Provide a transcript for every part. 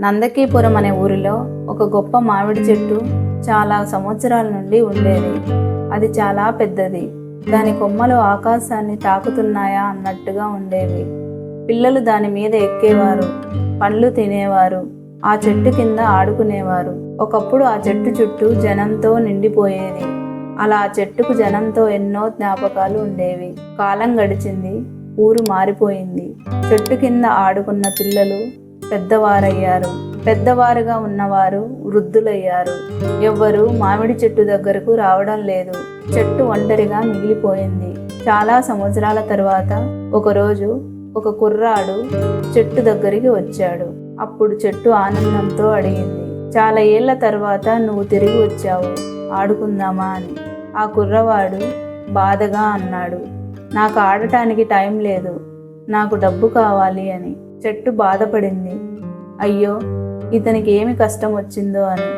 నందకీపురం అనే ఊరిలో ఒక గొప్ప మామిడి చెట్టు చాలా సంవత్సరాల నుండి ఉండేది. అది చాలా పెద్దది. దాని కొమ్మలు ఆకాశాన్ని తాకుతున్నాయా అన్నట్టుగా ఉండేవి. పిల్లలు దాని మీద ఎక్కేవారు. పండ్లు తినేవారు. ఆ చెట్టు కింద ఆడుకునేవారు. ఒకప్పుడు ఆ చెట్టు చుట్టూ జనంతో నిండిపోయేది. అలా ఆ చెట్టుకు జనంతో ఎన్నో జ్ఞాపకాలు ఉండేవి. కాలం గడిచింది. ఊరు మారిపోయింది. చెట్టు కింద ఆడుకున్న పిల్లలు పెద్దవారయ్యారు. పెద్దవారుగా ఉన్నవారు వృద్ధులయ్యారు. ఎవ్వరు మామిడి చెట్టు దగ్గరకు రావడం లేదు. చెట్టు ఒంటరిగా మిగిలిపోయింది. చాలా సంవత్సరాల తర్వాత ఒకరోజు ఒక కుర్రాడు చెట్టు దగ్గరికి వచ్చాడు. అప్పుడు చెట్టు ఆనందంతో అడిగింది చాలా ఏళ్ళ తర్వాత నువ్వు తిరిగి వచ్చావు. ఆడుకుందామా అని. ఆ కుర్రవాడు బాధగా అన్నాడు నాకు ఆడటానికి టైం లేదు. నాకు డబ్బు కావాలి అని చెట్టు బాధపడింది. అయ్యో ఇతనికి ఏమి కష్టం వచ్చిందో అని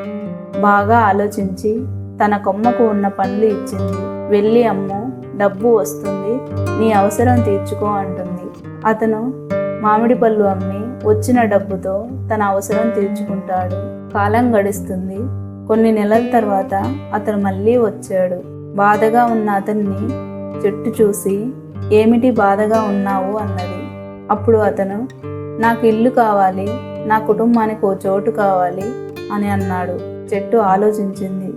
బాగా ఆలోచించి తన కొమ్మకు ఉన్న పండ్లు ఇచ్చింది. వెళ్ళి అమ్ము డబ్బు వస్తుంది నీ అవసరం తీర్చుకో అంటుంది. అతను మామిడి పళ్ళు అమ్మి వచ్చిన డబ్బుతో తన అవసరం తీర్చుకుంటాడు. కాలం గడుస్తుంది. కొన్ని నెలల తర్వాత అతను మళ్ళీ వచ్చాడు. బాధగా ఉన్న అతన్ని చెట్టు చూసి ఏమిటి బాధగా ఉన్నావు? అన్నది. అప్పుడు అతను నాకు ఇల్లు కావాలి నా కుటుంబానికి ఓ చోటు కావాలి అని అన్నాడు. చెట్టు ఆలోచించింది.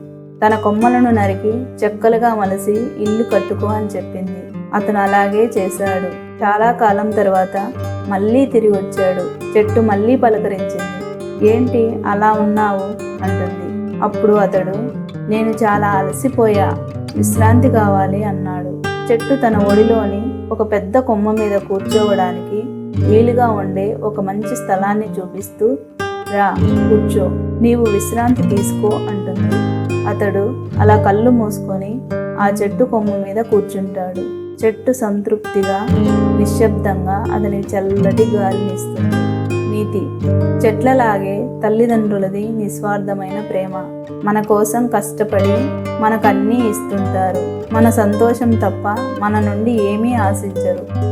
తన కొమ్మలను నరికి చెక్కలుగా మలసి ఇల్లు కట్టుకో అని చెప్పింది. అతను అలాగే చేశాడు. చాలా కాలం తర్వాత మళ్ళీ తిరిగి వచ్చాడు. చెట్టు మళ్ళీ పలకరించింది. ఏంటి అలా ఉన్నావు? అంటుంది. అప్పుడు అతడు నేను చాలా అలసిపోయా. విశ్రాంతి కావాలి అన్నాడు. చెట్టు తన ఒడిలోని ఒక పెద్ద కొమ్మ మీద కూర్చోవడానికి వీలుగా ఉండే ఒక మంచి స్థలాన్ని చూపిస్తూ రా కూర్చో నీవు విశ్రాంతి తీసుకో అంటుంది. అతడు అలా కళ్ళు మూసుకొని ఆ చెట్టు కొమ్మ మీద కూర్చుంటాడు. చెట్టు సంతృప్తిగా నిశ్శబ్దంగా అతని చల్లటి గాలినిస్తుంది నీతి చెట్లలాగే తల్లిదండ్రులది నిస్వార్థమైన ప్రేమ. మన కోసం కష్టపడి మనకన్నీ ఇస్తుంటారు. మన సంతోషం తప్ప మన నుండి ఏమీ ఆశించరు.